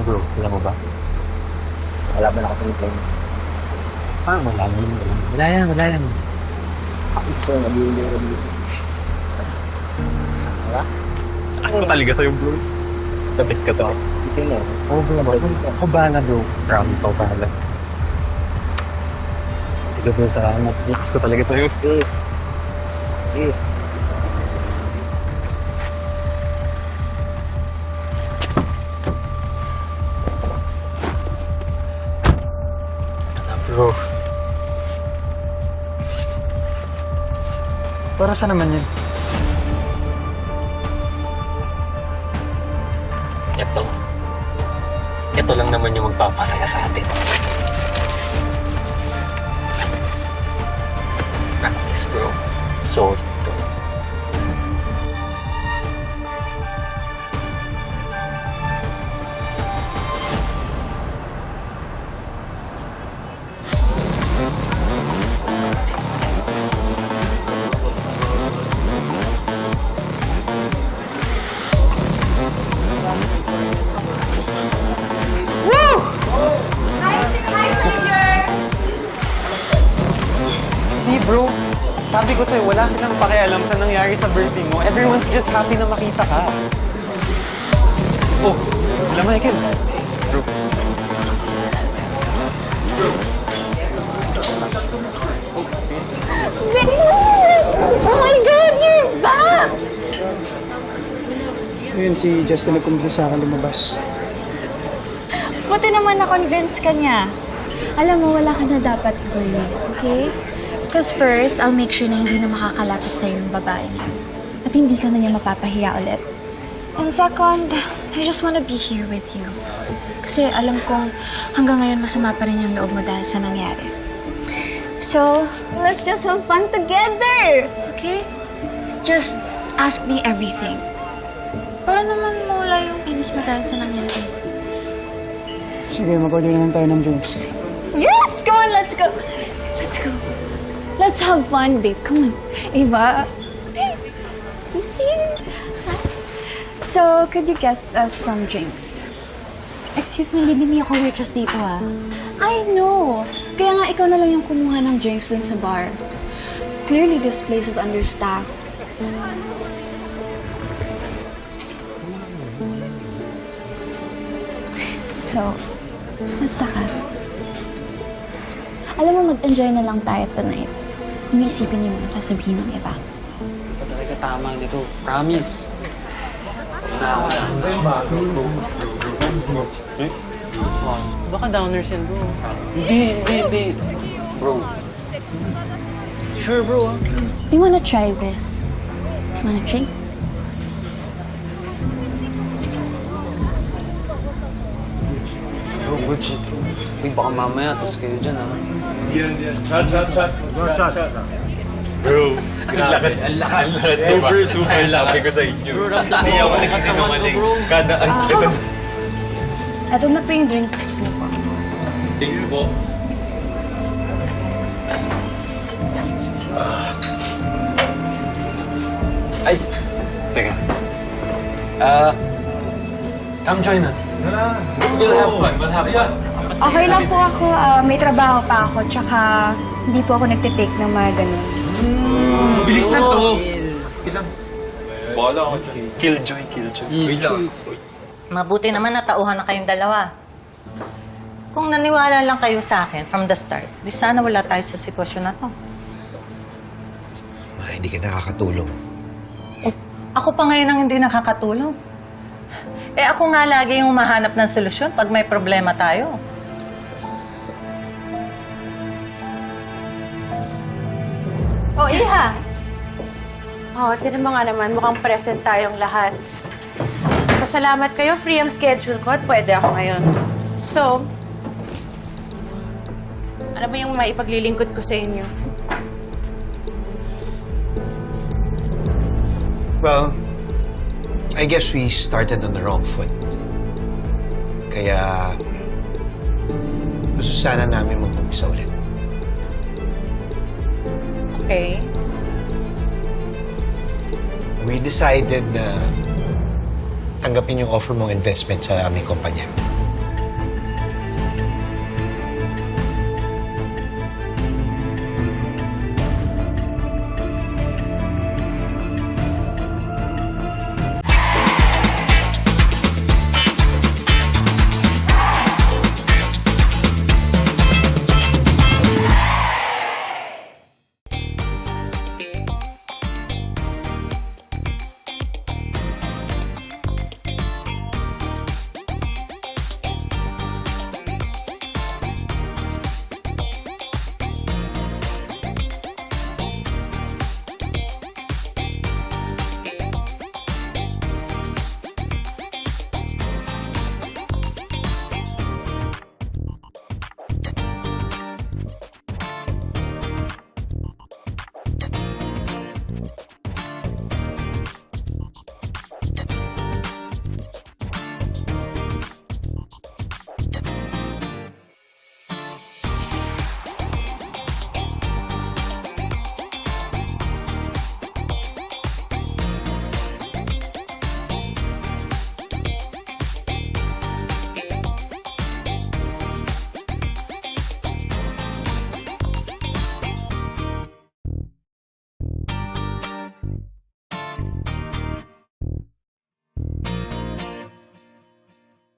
Ano bro, alam mo ba? Wala ba na ako sa plane? Parang wala na yun. Wala yan, wala yan. Ito, nag-iulay ko dito. Wala? As mo talaga sa'yo bro. The best ka to. Ito eh. Oo bro, ako bahala bro. Promise ako bahala. Sige bro, salamat. Lakas ko talaga sa'yo. Eh. Eh. Bro, Para sa naman yun? ito. Ito lang naman yung magpapasaya sa atin. Practice bro. So, See, bro? Sabi ko sa'yo, wala silang pakialam sa nangyari sa birthday mo. Everyone's just happy na makita ka. Oh, sila Michael. Bro. Oh my God, you're back! Ngayon, si Justin nagkumpisa sa akin lumabas. Buti naman na-convince ka niya. Alam mo, wala ka na dapat gawin, okay? Because first, I'll make sure na hindi na makakalapit sa'yo yung babae niya. At hindi ka na niya mapapahiya ulit. And second, I just wanna be here with you. Kasi alam kong hanggang ngayon masama pa rin yung loob mo dahil sa nangyari. So, let's just have fun together! Okay? Just ask me everything. Para naman mawala yung inis mo dahil sa nangyari. Sige, mag-order na lang tayo ng drinks. Yes! Come on, let's go! Let's go. Let's have fun, babe. Come on. Eva. He's here. So, could you get us some drinks? Excuse me, hindi niya ako waitress dito ah. I know. Kaya nga ikaw na lang yung kumuha ng drinks dun sa bar. Clearly, this place is understaffed. So, musta ka? Alam mo, mag-enjoy na lang tayo tonight. Hindi isipin yung mga sasabihin ng iba. Ito talaga tama nito. Promise. Baka downers yan, bro. Hindi, hindi, hindi. Bro. Sure, bro, ah. Do you wanna try this? Wanna drink? Bro, shit. Uy, baka mamaya, tos kayo dyan, ah. Bro, grabe. Ang lakas. Super, super lakas. Sabi ko sa inyo. Bro, ramdam Hindi mo. ako nagsisinungaling. Kada ang ito. Ito na po yung drinks niyo po. Thanks po. Ay! Teka. Ah... come join us. We'll have fun. We'll have fun. Okay lang po ako. ah, may trabaho pa ako. Tsaka hindi po ako nagtitake ng mga ganun. Bilis na to! Bala ako dyan. Killjoy, killjoy. Wait lang. Mabuti naman natauhan na kayong dalawa. Kung naniwala lang kayo sa akin from the start, di sana wala tayo sa sitwasyon na to. Ma, hindi ka nakakatulong. Eh, ako pa ngayon ang hindi nakakatulong. Eh ako nga lagi yung mahanap ng solusyon pag may problema tayo. Oh, Iha! Oh, tinan mo nga naman, mukhang present tayong lahat. Pasalamat kayo, free ang schedule ko at pwede ako ngayon. So, ano ba yung maipaglilingkod ko sa inyo? Well, I guess we started on the wrong foot. Kaya, gusto sana namin mag-umpisa ulit. Okay? We decided na tanggapin yung offer mong investment sa aming kumpanya.